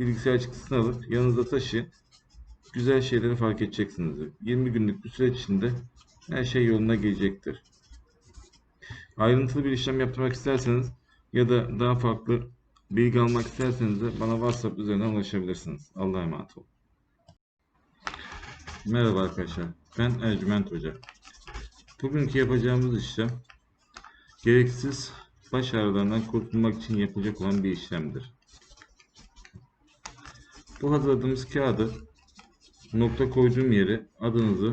bilgisayar çıktısını alıp yanınızda taşıyın. Güzel şeyleri fark edeceksiniz. 20 günlük bir süreç içinde her şey yoluna gelecektir. Ayrıntılı bir işlem yaptırmak isterseniz ya da daha farklı bilgi almak isterseniz de bana WhatsApp üzerinden ulaşabilirsiniz. Allah'a emanet olun. Merhaba arkadaşlar. Ben Ercüment Hoca. Bugünkü yapacağımız işlem gereksiz baş ağrılarından kurtulmak için yapılacak olan bir işlemdir. Bu hazırladığımız kağıdı nokta koyduğum yere adınızı,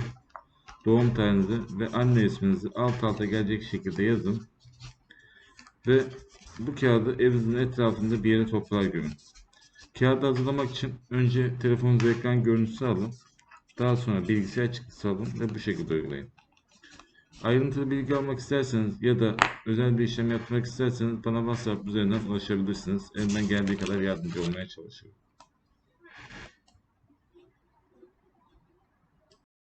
doğum tarihinizi ve anne isminizi alt alta gelecek şekilde yazın. Ve bu kağıdı evinizin etrafında bir yere toprağa gömün. Kağıdı hazırlamak için önce telefonunuza ekran görüntüsü alın. Daha sonra bilgisayar çıktısı alın ve bu şekilde uygulayın. Ayrıntılı bilgi almak isterseniz ya da özel bir işlem yapmak isterseniz bana WhatsApp üzerinden ulaşabilirsiniz. Elimden geldiği kadar yardımcı olmaya çalışıyorum.